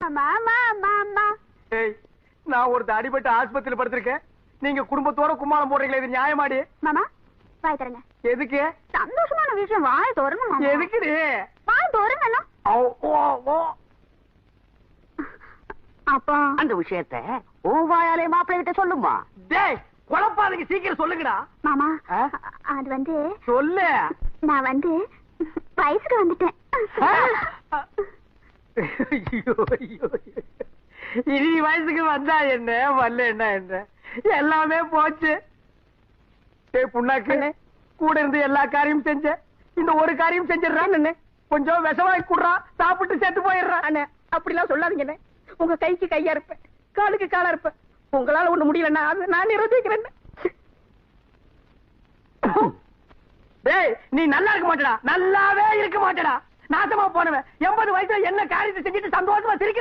மாமா மாமா ஏய் நான் ஒரு அடிபட்டு ஆஸ்பத்திரியில படுத்திருக்கேன். நீங்க குடும்பத்தோட கும்மாளம் போடுறீங்களே இது நியாயமாடி? மாமா வாய் தரங்க எதுக்கு? சந்தோஷமான விஷயம் வாய் தோறங்க மாமா. எதுக்குடி? வாய். ஓ, ஓ, ஓ. அப்பா. அந்த விஷயத்த உன் வாயாலே மாப்பிள்ளை கிட்ட சொல்லுமா? டேய் குழப்பாதீங்க சீக்கிரம் சொல்லுங்கடா. மாமா? அது வந்து சொல்லு. நான் வந்து வயசுக்கு வந்துட்டேன். இனி வயசுக்கு வந்தா என்ன? வரல என்ன என்ன எல்லாமே போச்சு. டேய் புண்ணாக்கு. கூட இருந்து எல்லா காரியம் செஞ்ச. இந்த ஒரு காரியம் செஞ்சிடறான். கொஞ்சம் விஷவாய் குடுறா. சாப்பிட்டு செத்து போயிடுறான். அண்ணே அப்படிலாம் சொல்லாதீங்கண்ணே உங்க கைக்கு கையா இருப்பேன். காலுக்கு காலா இருப்பேன். உங்களால ஒண்ணு முடியலன்னா அது நான் நிரூபிக்கிறேன். டேய் நீ நல்லா இருக்க மாட்டடா. நல்லாவே இருக்க மாட்டடா. நாசமா போனவன். எண்பது வயசுல என்ன காரியத்தை செஞ்சுட்டு சந்தோஷமா சிரிக்க